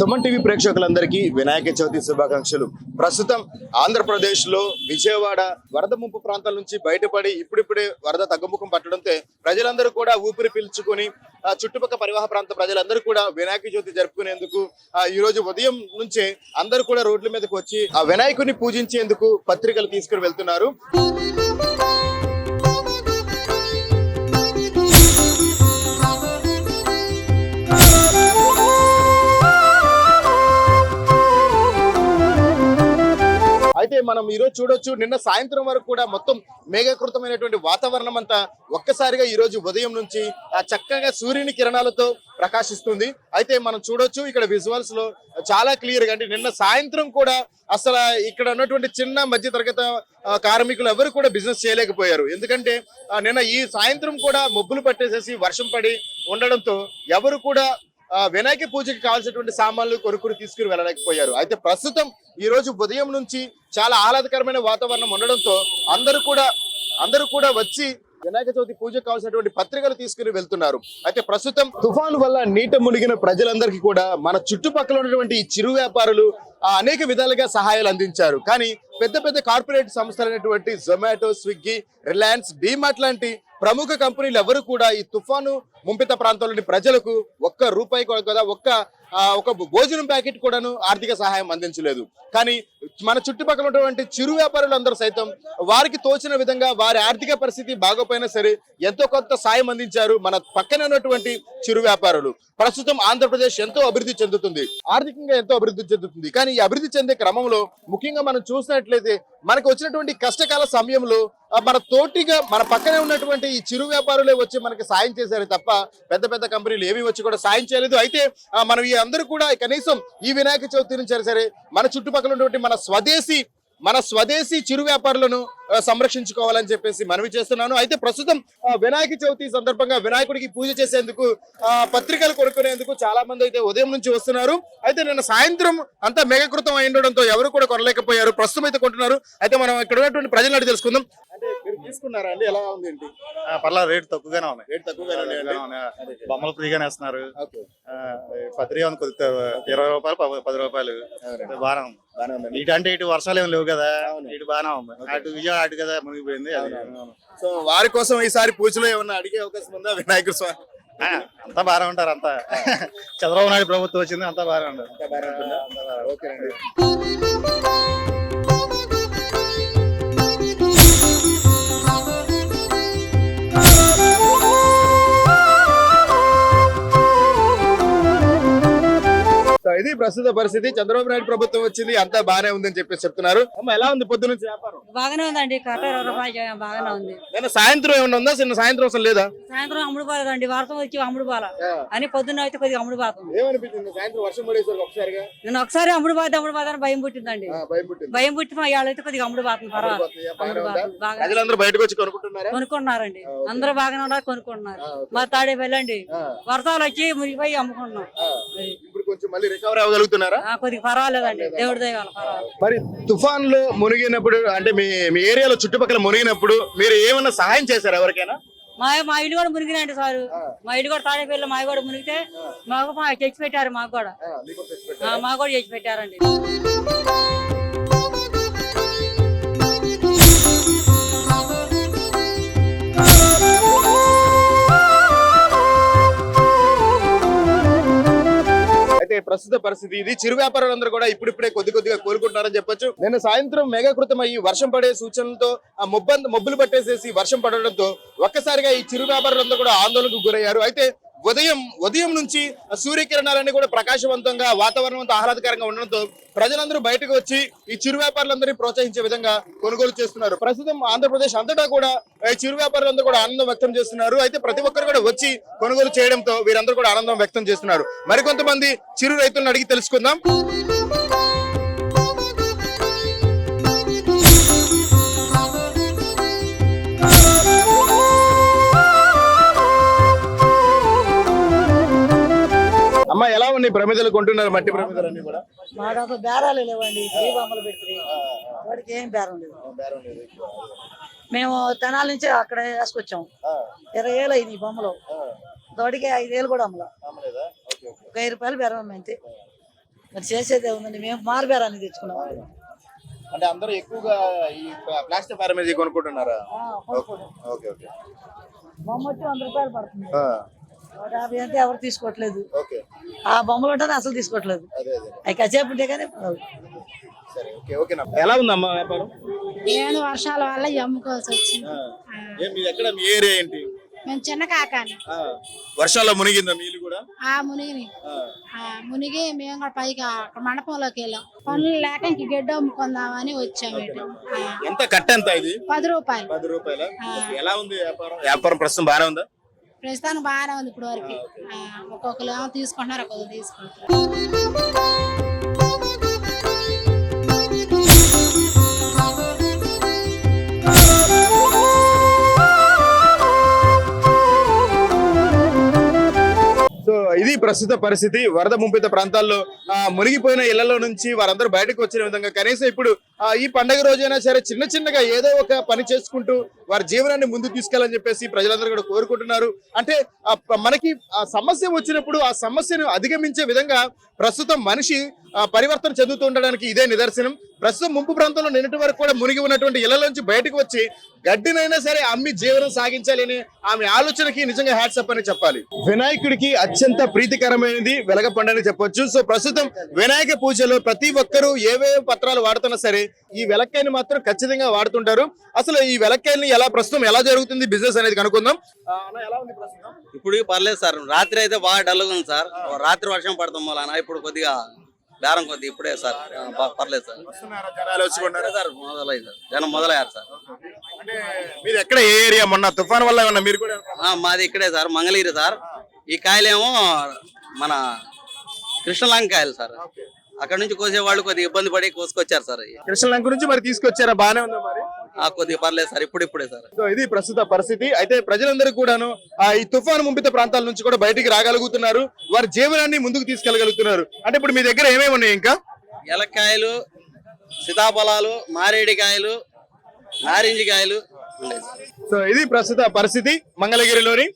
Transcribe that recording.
Suman TV ప్రేక్షకులందరికీ వినాయక చవితి శుభాకాంక్షలు. ప్రస్తుతం ఆంధ్రప్రదేశ్లో విజయవాడ వరద ముంపు ప్రాంతాల నుంచి బయటపడి ఇప్పుడిప్పుడే వరద తగ్గుముఖం పట్టడంతో ప్రజలందరూ కూడా ఊపిరి పీల్చుకొని ఆ, చుట్టుపక్కల పరివాహ ప్రాంత ప్రజలందరూ కూడా వినాయక చవితి జరుపుకునేందుకు ఈ రోజు ఉదయం నుంచే అందరూ కూడా రోడ్ల మీదకి వచ్చి ఆ వినాయకుని పూజించేందుకు పత్రికలు తీసుకుని వెళ్తున్నారు. అయితే మనం ఈ రోజు చూడొచ్చు నిన్న సాయంత్రం వరకు కూడా మొత్తం మేఘకృతమైనటువంటి వాతావరణం అంతా ఒక్కసారిగా ఈ రోజు ఉదయం నుంచి ఆ చక్కగా సూర్యుని కిరణాలతో ప్రకాశిస్తుంది. అయితే మనం చూడొచ్చు ఇక్కడ విజువల్స్లో చాలా క్లియర్గా అంటే నిన్న సాయంత్రం కూడా అసలు ఇక్కడ ఉన్నటువంటి చిన్న మధ్య తరగతి కార్మికులు ఎవరు కూడా బిజినెస్ చేయలేకపోయారు. ఎందుకంటే నిన్న ఈ సాయంత్రం కూడా మబ్బులు పట్టేసేసి వర్షం పడి ఉండడంతో ఎవరు కూడా వినాయక పూజకి కావాల్సినటువంటి సామాన్లు కొనుక్కుని తీసుకుని వెళ్ళలేకపోయారు. అయితే ప్రస్తుతం ఈ రోజు ఉదయం నుంచి చాలా ఆహ్లాదకరమైన వాతావరణం ఉండడంతో అందరూ కూడా అందరూ కూడా వచ్చి వినాయక చవితి పూజకు కావాల్సినటువంటి పత్రికలు తీసుకుని వెళ్తున్నారు. అయితే ప్రస్తుతం తుఫాను వల్ల నీట మునిగిన ప్రజలందరికీ కూడా మన చుట్టుపక్కల ఉన్నటువంటి ఈ చిరు వ్యాపారులు అనేక విధాలుగా సహాయాలు అందించారు. కానీ పెద్ద పెద్ద కార్పొరేట్ సంస్థలైనటువంటి జొమాటో స్విగ్గీ రిలయన్స్ డీమార్ట్ లాంటి ప్రముఖ కంపెనీలు ఎవరు కూడా ఈ తుఫాను ముంపిత ప్రాంతంలోని ప్రజలకు ఒక్క రూపాయి కూడా కదా ఒక్క ఒక భోజనం ప్యాకెట్ కూడాను ఆర్థిక సహాయం అందించలేదు. కానీ మన చుట్టుపక్కల ఉన్నటువంటి చిరు వ్యాపారులు అందరూ సైతం వారికి తోచిన విధంగా వారి ఆర్థిక పరిస్థితి బాగోపోయినా సరే ఎంతో కొంత సాయం అందించారు మన పక్కన ఉన్నటువంటి చిరు వ్యాపారులు. ప్రస్తుతం ఆంధ్రప్రదేశ్ ఎంతో అభివృద్ధి చెందుతుంది. ఆర్థికంగా ఎంతో అభివృద్ధి చెందుతుంది. కానీ ఈ అభివృద్ధి చెందే క్రమంలో ముఖ్యంగా మనం చూసినట్లయితే మనకు వచ్చినటువంటి కష్టకాల సమయంలో మన తోటిగా మన పక్కనే ఉన్నటువంటి ఈ చిరు వ్యాపారులే వచ్చి మనకి సాయం చేశారు తప్ప పెద్ద పెద్ద కంపెనీలు ఏవి వచ్చి కూడా సాయం చేయలేదు. అయితే మనం ఈ అందరూ కూడా కనీసం ఈ వినాయక చవితి నుంచి సరే మన చుట్టుపక్కల ఉన్నటువంటి మన స్వదేశీ మన స్వదేశీ చిరు వ్యాపారులను సంరక్షించుకోవాలని చెప్పేసి మనవి చేస్తున్నాను. అయితే ప్రస్తుతం వినాయక చవితి సందర్భంగా వినాయకుడికి పూజ చేసేందుకు ఆ, పత్రికలు కొనుక్కునేందుకు చాలా మంది అయితే ఉదయం నుంచి వస్తున్నారు. అయితే నిన్న సాయంత్రం అంతా మేఘకృతం అయి ఉండడంతో ఎవరు కూడా కొనలేకపోయారు. ప్రస్తుతం అయితే కొంటున్నారు. అయితే మనం ఇక్కడ ఉన్నటువంటి ప్రజలను అడిగి తెలుసుకుందాం. తీసుకున్నారా అండి? ఎలా ఉంది ఏంటి పర్లేదు రేట్ తక్కువగానే ఉన్నాయి. రేట్ తక్కువగానే ఉన్నాయి. బొమ్మలు ఫ్రీగానే వేస్తున్నారు. ఉంది కొద్ది ఇరవై రూపాయలు ప- పది రూపాయలు. ఉంది. బాగానే ఉందండి. ఇటు అంటే ఇటు వర్షాలు ఏమి లేవు కదా. ఇటు బాగానే ఉంది. అటు విజయవాడ అటు కదా మునిగిపోయింది. అది. సో వారి కోసం ఈసారి పూజలో ఏమన్నా అడిగే అవకాశం ఉందా వినాయకుడు స్వామి? ఆ, అంతా బాగానే ఉంటారు అంతా. చంద్రబాబు నాయుడు ప్రభుత్వం వచ్చింది అంతా బాగానే ఉంటారు అంతా బాగానే ఉంటుందా? అంతా బాగానే ఉంది. ఓకేనండి ఇది ప్రస్తుత పరిస్థితి చంద్రబాబు నాయుడు ప్రభుత్వం వచ్చింది అంతా బాగానే ఉందని చెప్పేసి చెప్తున్నారు. అమ్మ ఎలా ఉంది పొద్దు నుంచి వ్యాపారం? బాగానే ఉందండి రూపాయలు బాగానే ఉంది. నేను సాయంత్రం ఏమన్నా ఉందా? చిన్న సాయంత్రం అసలు లేదా? సాయంత్రం అమ్ముడు పోలేదండి వార్త వచ్చి అమ్ముడు పోల ఆ. అని పొద్దున్న అయితే కొద్దిగా అమ్ముడు పోతుంది ఏమనిపించింది? సాయంత్రం వర్షం పడేసరికి ఒకసారిగా? నేను ఒకసారి అమ్ముడు పోతే అమ్ముడు పోతాను భయం పుట్టిందండి భయం పుట్టి మా అయితే కొద్దిగా అమ్ముడు పోతుంది పర్వాలేదు. పోతుందా? బాగానే అమ్ముడు ఉందా? పోతుంది బాగా ప్రజలందరూ బయటకు వచ్చి కొనుక్కుంటున్నారా? కొనుక్కున్నారండి. అందరూ బాగానే ఉన్నారు ఓకే. మా తాడే వెళ్ళండి వర్షాలు వచ్చి మునిగిపోయి అమ్ముకున్నాం. ఇప్పుడు కొంచెం మళ్ళీ రికవర్ అవ్వగలుగుతున్నారా? కొద్దిగా పర్వాలేదండి. దేవుడి పర్వాలేదు. మరి తుఫాన్లో మునిగినప్పుడు అంటే మీ మీ ఏరియాలో చుట్టుపక్కల మునిగినప్పుడు మీరు ఏమన్నా సహాయం చేశారు ఎవరికైనా? మా మా ఇల్లు కూడా మునిగినాయండి సారు. మా ఇల్లు కూడా తాడేపల్లి మా కూడా మునిగితే మాకు మా తెచ్చి పెట్టారు మాకు కూడా ఆ, మాకు కూడా చేసి పెట్టారండి ప్రస్తుత పరిస్థితి ఇది. చిరు వ్యాపారులందరూ కూడా ఇప్పుడిప్పుడే కొద్ది కొద్దిగా కోలుకుంటున్నారని చెప్పొచ్చు. నేను సాయంత్రం మేఘకృతం అయ్యి వర్షం పడే సూచనలతో ఆ మొబ్బంద మొబ్బులు పట్టేసేసి వర్షం పడడంతో ఒక్కసారిగా ఈ చిరు వ్యాపారులందరూ కూడా ఆందోళనకు గురయ్యారు. అయితే ఉదయం ఉదయం నుంచి సూర్యకిరణాలన్నీ కూడా ప్రకాశవంతంగా వాతావరణం ఆహ్లాదకరంగా ఉండడంతో ప్రజలందరూ బయటకు వచ్చి ఈ చిరు వ్యాపారులందరినీ ప్రోత్సహించే విధంగా కొనుగోలు చేస్తున్నారు. ప్రస్తుతం ఆంధ్రప్రదేశ్ అంతటా కూడా ఈ చిరు వ్యాపారులందరూ కూడా ఆనందం వ్యక్తం చేస్తున్నారు. అయితే ప్రతి ఒక్కరు కూడా వచ్చి కొనుగోలు చేయడంతో వీరందరూ కూడా ఆనందం వ్యక్తం చేస్తున్నారు. మరికొంతమంది చిరు రైతులను అడిగి తెలుసుకుందాం. ప్రమిదలు కొంటున్నారు మట్టి ప్రమిదలు అన్ని కూడా. మాకు అసలు బేరాలు లేవండి బొమ్మలు పెట్టి. వాడికి ఏం బేరం లేదు. మేము తెనాల నుంచి అక్కడ వేసుకొచ్చాం. ఇరవై ఏళ్ళు అయింది ఈ బొమ్మలు. తోడికి ఐదేళ్ళు కూడా అమ్మల. ఒక వెయ్యి రూపాయలు బేరం అంతే. మరి చేసేదే ఉందండి మేము మారు బేరాన్ని తెచ్చుకున్నాం. అంటే అందరూ ఎక్కువగా ఈ ప్లాస్టిక్ పారమేజీ కొనుక్కుంటున్నారా. Okay okay. బొమ్మ వచ్చి వంద రూపాయలు పడుతుంది. యాభై అంటే ఎవరు తీసుకోవట్లేదు. ఓకే. ఆ బొమ్మలు ఉంటే అసలు తీసుకోవట్లేదు. అదే అదే. అవి కసేపు ఉంటే కానీ ఎలా ఉందమ్మా వ్యాపారం? నేను వర్షాల వల్ల అమ్ముకోవాల్సి వచ్చింది. ఏం మీది ఎక్కడ మీ ఏరియా ఏంటి? మేము చిన్న కాకాని. ఆ, వర్షాల్లో మునిగిందా మీలు కూడా? ఆ ఆ. మునిగి మేము కూడా పైకి అక్కడ మండపంలోకి వెళ్ళాం. పనులు లేక ఇంక గడ్డ అమ్ముకుందామని వచ్చాం ఇటు. ఆ, ఎంత కట్ట ఎంత ఇది? పది రూపాయలు. పది రూపాయల. ఎలా ఉంది వ్యాపారం? వ్యాపారం ప్రస్తుతం బాగానే ఉందా? ప్రస్తుతానికి బాగానే ఉంది ఇప్పుడు వరకు ఒక్కొక్కరు ఏమో తీసుకుంటున్నారు ఒక్కొక్కరు తీసుకుంటారు సో ప్రస్తుత పరిస్థితి వరద ముంపిత ప్రాంతాల్లో ఆ, మునిగిపోయిన ఇళ్ళలో నుంచి వారందరూ బయటకు వచ్చిన విధంగా కనీసం ఇప్పుడు ఆ, ఈ పండగ రోజైనా సరే చిన్న చిన్నగా ఏదో ఒక పని చేసుకుంటూ వారి జీవనాన్ని ముందుకు తీసుకెళ్ళని చెప్పేసి ప్రజలందరూ కూడా కోరుకుంటున్నారు. అంటే ఆ, మనకి ఆ సమస్య వచ్చినప్పుడు ఆ సమస్యను అధిగమించే విధంగా ప్రస్తుతం మనిషి పరివర్తన చెందుతూ ఉండడానికి ఇదే నిదర్శనం. ప్రస్తుతం ముంపు ప్రాంతంలో నిన్నటి వరకు కూడా మునిగి ఉన్నటువంటి ఇళ్ళలోంచి బయటకు వచ్చి గడ్డినైనా సరే అమ్మి జీవనం సాగించాలి అని ఆమె ఆలోచనకి నిజంగా హ్యాట్సప్ అని చెప్పాలి. వినాయకుడికి అత్యంత ప్రీతికరమైనది వెలగ పండని చెప్పొచ్చు. సో ప్రస్తుతం వినాయక పూజలో ప్రతి ఒక్కరూ ఏవే పత్రాలు వాడుతున్నా సరే ఈ వెలక్కాయని మాత్రం ఖచ్చితంగా వాడుతుంటారు. అసలు ఈ వెలక్కాయని ఎలా ప్రస్తుతం ఎలా జరుగుతుంది బిజినెస్ అనేది కనుక్కుందాం. ఇప్పుడు పర్లేదు సార్. రాత్రి అయితే బాగా డల్గా ఉంది సార్. రాత్రి వర్షం పడతాం వలన ఇప్పుడు కొద్దిగా బేరం కొద్ది ఇప్పుడే సార్. పర్లేదు సార్. జనాలు సార్ మొదలైంది సార్. జనం మొదలయ్యారు సార్. అంటే మీరు ఎక్కడ ఏ ఏరియా? మొన్న తుఫాన్ వల్ల ఏమన్నా మీరు కూడా ఆ, మాది ఇక్కడే సార్ మంగళగిరి సార్. ఈ కాయలేమో మన కృష్ణలంక కాయలు సార్ అక్కడ నుంచి కోసేవాళ్ళు కొద్దిగా ఇబ్బంది పడి కోసుకొచ్చారు సార్. అవి. కృష్ణలంక నుంచి మరి తీసుకొచ్చారా? బానే ఉందా మరి? కొద్దిగా పర్లేదు సార్ ఇప్పుడు ఇప్పుడే సార్. సో ఇది ప్రస్తుత పరిస్థితి. అయితే ప్రజలందరూ కూడాను ఆ ఈ తుఫాను ముంపిత ప్రాంతాల నుంచి కూడా బయటికి రాగలుగుతున్నారు. వారి జీవనాన్ని ముందుకు తీసుకెళ్ళగలుగుతున్నారు అంటే ఇప్పుడు మీ దగ్గర ఏమేమి ఉన్నాయి ఇంకా? ఎలక్కాయలు సీతాఫలాలు మారేడికాయలు నారింజ కాయలు ఉన్నాయి సార్ సో ఇది ప్రస్తుత పరిస్థితి మంగళగిరిలోని.